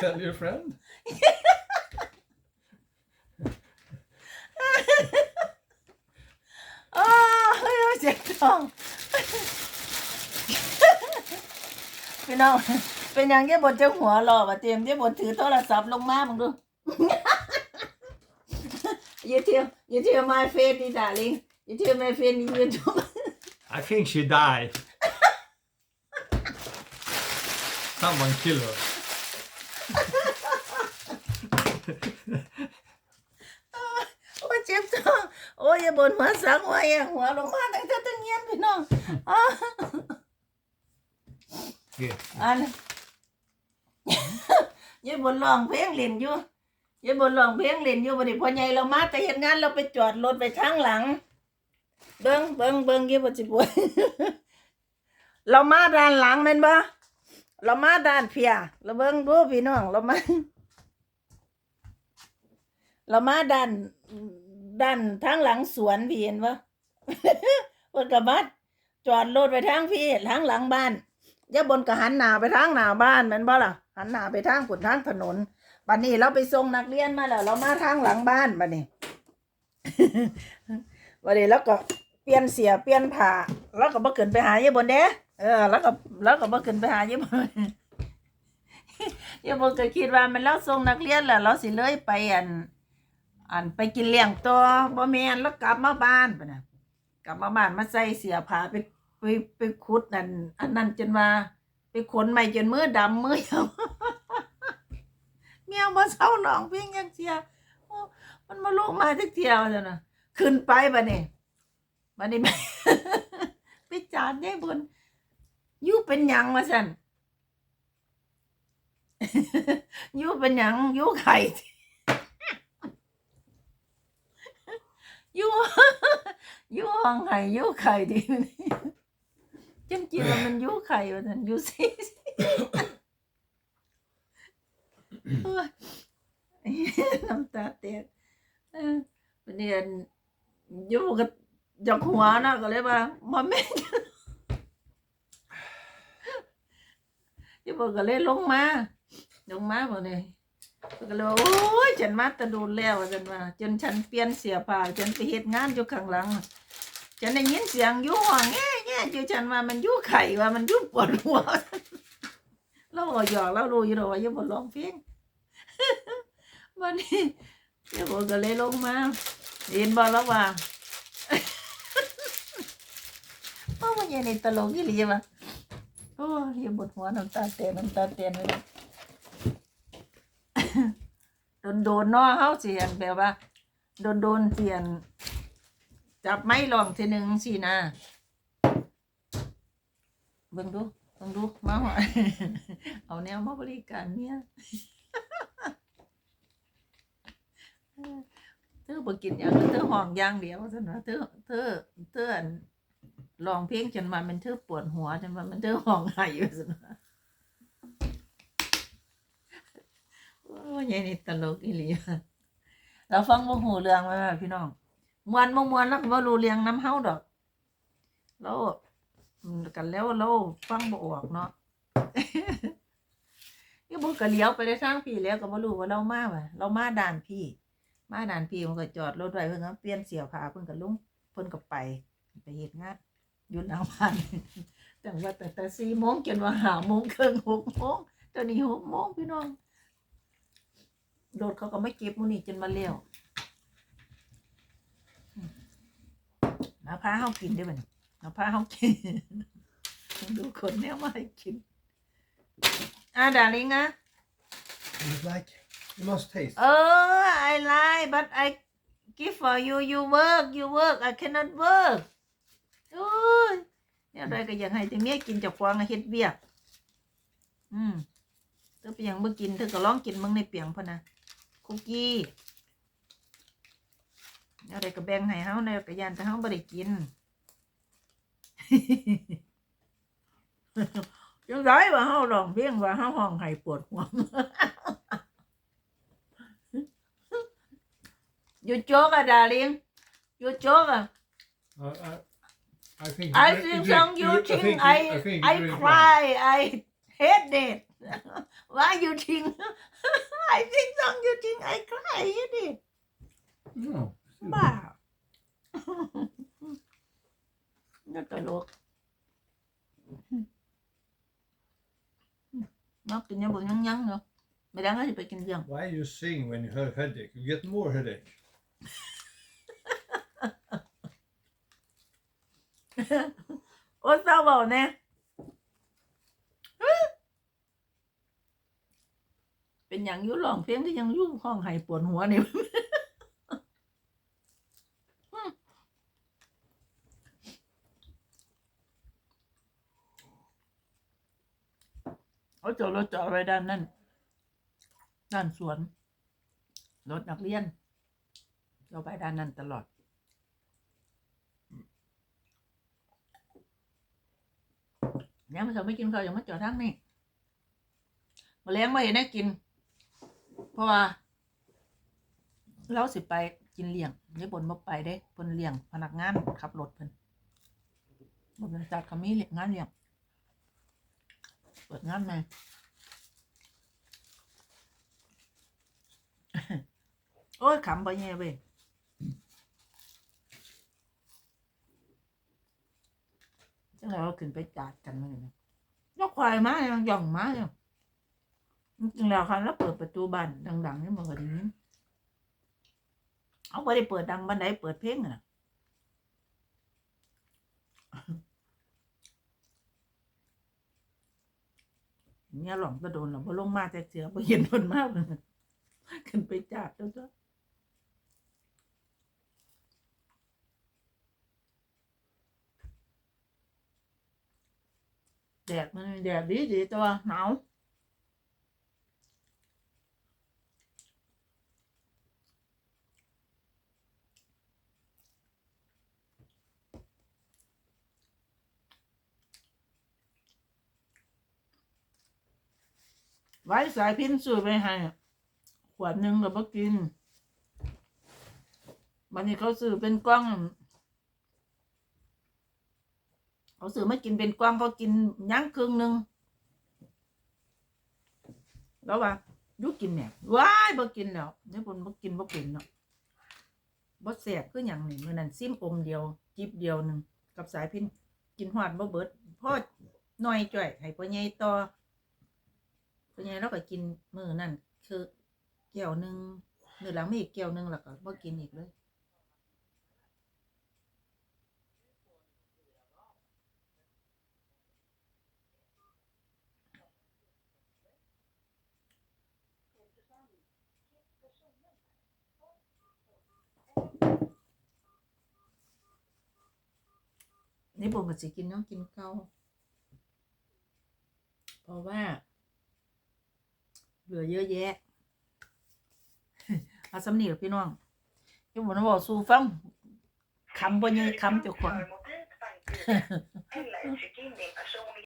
tell your friend. โอ้ยเจ็บท้อง พี่น้อง เป็นอย่างเงี้ยบนเจ้าหัวหล่อมาเตรียมเจ้าบนถือโทรศัพท์ลงมามึงดู you tell you tell my face นี่ darling you tell my face นี่ YouTube I think she died. Someone kill her. บนหัวสังหัวแองหัวลงมาตั้งแต่ตั้งเงียนพี่น้องอ้า Yeah. อันอย่าบนร้องเพลงเล่นอยู่อย่าบนร้องเพลงเล่นอยู่บัดนี้พอใหญ่เรามาแต่เฮ็ดงานเราไปจอดรถไปทางหลัง เบิ่งเบิ่งเบิ่งอยี่บ่สิบ่เรามาด้านหลังแม่นบ่เรามาด้านเพียเราเบิ่งดูพี่น้องเรามาเรามาด้าน ด้านทางหลังสวนพี่เห็นบ่เพิ่นก็มาจอดรถไปทางพี่ทางหลังบ้านย่าบนก็หันหน้าไปทางหน้าบ้านม่นบ่ล่ะ หันหน้าไปทางผุนทางถนนบัดนี้เราไปส่งนักเรียนมาแล้วเรามาทางหลังบ้านบัดนี้บัดนี้แล้วก็เปลี่ยนเสียเปลี่ยนผ้าแล้วก็บ่ขึ้นไปหายายบนเด้เออ แล้วก็แล้วก็บ่ขึ้นไปหายายบนยายบนก็คิดว่ามันแล้วส่งนักเรียนแล้วเราสิเลยไปอัน อันไปกินเลี้ยงตัวบ่แมนแล้วกลับมาบ้านปะนะกลับมาบ้านมาใส่เสียผ้าไปไปไปขุดนั่นอันนั้นจนว่า ไปขนใหม่จนมือดำมือเหี่ยวเมียบ่เศร้าหนองเพียงยังเสียมันมาลูกมาจักเที่ยวจังนะขึ้นไปบัดนี้บัดนี้ไปจานได้บนยู่เป็นหยังว่าซั่นยู่เป็นหยังยู่ไข่ อยู่อยู่ห้องไข่อยู่ไข่ดีนี่จนกินแล้วมันอยู่ไข่ว่าซั่นอยู่สิน้ำตาแตกเออวันนี้อันอยู่กับจอกหัวนะก็เลยว่ามาแม่นอยู่บอกก็เลยลงมาลงมาบอกเลย ก็เลยโอ้ยฉันมาแตะโดูแล้วฉันว่าจนฉันเปลี่ยนเสียผ้าจนไปเฮ็ดงานอยู่ข้างหลัง ฉันได้ยินเสียงอยู่ห้องแง่แง่อยู่ฉันว่ามันอยู่ไข่ว่ามันอยู่ปวดหัวเราก็หยอกเรารู้อยู่หรอกว่าอย่าบ่ร้องเพลงวันนี้เดี๋ยวผมก็เลยลงมาเห็นบอกแล้วว่าเพราะว่าอย่างนี้ตลกอีหลีวะโอ้ยอย่าบดหัวน้ำตาเตียนน้ำตาเตียนเลย โดนโดนๆเนาะเฮาเสียนแบบว่า โดนโดนๆเสียน จับไม้ลองทีหนึ่งสินะเบิ่งดูเบิ่งดูมาหัวเอาแนวมาบริการเนี่ยเธอบ่กินอย่างเธอห้องอย่างเดียวซั่นว่าเธอเธอเธออั่นร้องเพลงจนมามันเธอปวดหัวจนว่ามันเธอห้องไห้อยู่ซั่นว่า โอ้ยยายนี่ตลกอีหลีเราฟังบ่ฮู้เรื่องว่าพี่น้องมวนบ่มวนแล้วก็บ่รู้เรื่องนํเฮาดอกแล้วกันแล้วเราฟังบ่ออกเนาะนี่บ่ก็เลี้ยวไปได้ทางพี่แล้วก็บ่รู้ว่าเรามาว่ะเรามาด่านพี่ มาด่านพี่มันก็จอดรถไว้เพิ่นก็เปลี่ยนเสียผ้าเพิ่นก็ลงเพิ่นก็ไปไปเฮ็ดงานอยู่หน้าบ้านแต่ว่าแต่แต่สี่โมงจนว่าห้าโมงครึ่งหกโมงตอนนี้หกโมงพี่น้อง รถเขาก็ไม่เก็บมื้อนี้จนมาเลี้ยวอืมมาพาเฮากินได้อบัดนี้มาพาเฮากิน ดูคนแนวมาให้กิน อะดาริงอะ You like? You must taste. Oh, I lie, but I give for you. You work, you work. I cannot work. โอ้ยเนี่ยอะไรก็อยากให้แต่เมียกินจากฟองเฮ็ดเวียก อืมเธอไปยังบ่กินเธอก็ลองกินมึงในเปียงพะนะ คุกกี้เนี่ยอะไรก็แบ่งให้เฮาในกระยานแต่เฮาบ่ได้กินจังไดว่าเฮาร้องเพลงว่าเฮาห้องให้ปวดหัว You joke, ah, darling. You joke. ah. Uh, I, I think. I you think drink- some you think think I you- think I you drink cry. I hate it. why you think I think song you think I cry ดิ No. บ้าน่าตลกมักกินยังบ่ยังยังเนาะไม่ได้ก็จะไปกินเรื่อง Why you sing when you have headache? You get more headache. โอ้เศร้า เป็นอย่างยุ่ร้องเพลงที่ยังยุ่งห้องไห้ปวดหัวนี่เขาจอดรถจอดไว้ด้านนั่นด้านสวน รถนักเรียน เราไปด้านนั้นตลอดยังไม่เคยไม่กินข้าวยังไม่จอดทั้งนี่มาเลี้ยงมาเห็นได้กิน เพราะว่าเราสิไปกินเลี้ยงยายบนบ่ไปเด้เพิ่นเลี้ยงพนักงานขับรถเพิ่นบ่เป็นจัดเขามีเลี้ยงงานเลี้ยงเปิดงานใหมโอ้ยขำไปแย่เว้ยจังไรเราขึ้นไปจัดกันมาเลยนะนกควายมาเนี่ยย่องมาเนี่ย จริงแล้วค่ะแล้วเปิดประตูบ้านดังๆนี่มันก็ดีนี้เอาไปได้เปิดดังบันไดเปิดเพลงอะนะเนี่ยหลองก็โดนหรอกพอลงมาแต่เสือพอเห็นคนมากเลยขึ้นไปจัดแล้วก็แดดมันแดดดีดีตัวหนาว ไว้สายพินซื้อไปให้ ขวดหนึ่งเราบ่กินบันนี้เขาซื้อเป็นกล้อง เขาซื้อมากินเป็นกล้องเขากินยั้งครึ่งหนึ่งแล้วว่ายุกินเนี่ยว้ายบ่กินแล้วเนี่ยคนบ่กินบ่เป็นเนาะบ่แสบคืออย่างนี้มื้อนั้นซิมอมเดียวจิบเดียวหนึ่งกับสายพินกินหอดบ่เบิดพ่อน้อยจ่อยให้พ่อใหญ่ต่อ พ่อใหญ่เราก็กินมื้อนั้นคือแก้วหนึ่งมื้อหลังมีอีกแก้วหนึ่งแล้วก็บ่กินอีกเลยนี่ผมก็สิกินต้องกินเกาเพราะว่า เหลือเยอะแยะเอาสำเนียงพี่น้องที่ผมบอกสู้ฟังคำบ่ยังคำเจ้าของ